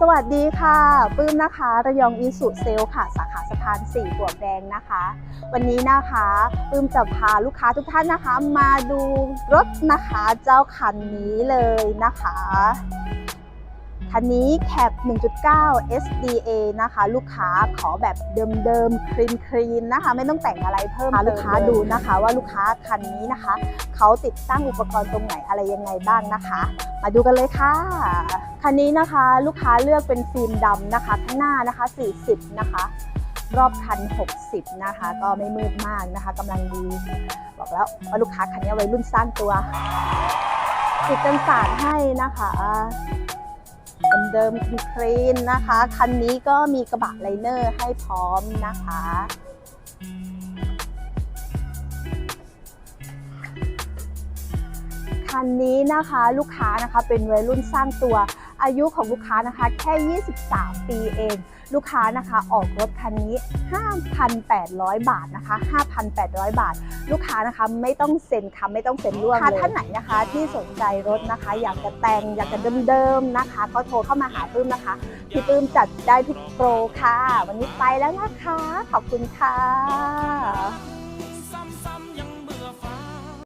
สวัสดีค่ะปื้มนะคะระยองอีสุเซลค่ะ สาขาสะพาน4บวกแดงนะคะ วันนี้นะคะปื้มจะพาลูกค้าทุกท่านนะคะ มาดูรถนะคะเจ้าคันนี้เลยนะคะ คันนี้แคป 1.9 SDA นะคะ ลูกค้าขอแบบเดิมๆคลีนคลีนๆ นะคะ ไม่ต้องแต่งอะไรเพิ่มลูกค้าดูนะคะว่าลูกค้าคันนี้นะคะ เขาติดตั้งอุปกรณ์ตรงไหนอะไรยังไงบ้างนะคะ มาดูกันเลยค่ะ คันนี้นะคะลูกค้าเลือกเป็นฟิล์มดำนะคะ ข้างหน้านะคะ 40 นะคะ รอบคัน 60 นะคะ ก็ไม่มืดมากนะคะกำลังดี บอกแล้วว่าลูกค้าคันนี้วัยรุ่นสร้างตัวติดกันสาดให้นะคะ เดิมๆคลีนนะคะ คันนี้ก็มีกระบะไลเนอร์ให้พร้อมนะคะ คันนี้นะคะลูกค้านะคะเป็นวัยรุ่นสร้างตัว อายุของลูกค้านะคะแค่ 23 ปีเอง ลูกค้านะคะออกรถคันนี้ 5,800 บาทนะคะ 5,800 บาท ลูกค้านะคะไม่ต้องเซ็นคำไม่ต้องเซ็นร่วมเลยท่านไหนนะคะที่สนใจรถนะคะ อยากจะแต่งอยากจะเดิมๆนะคะ ก็โทรเข้ามาหาปื้มนะคะพี่ปื้มจัดได้ทุกโปรค่ะ วันนี้ไปแล้วนะคะ ขอบคุณค่ะ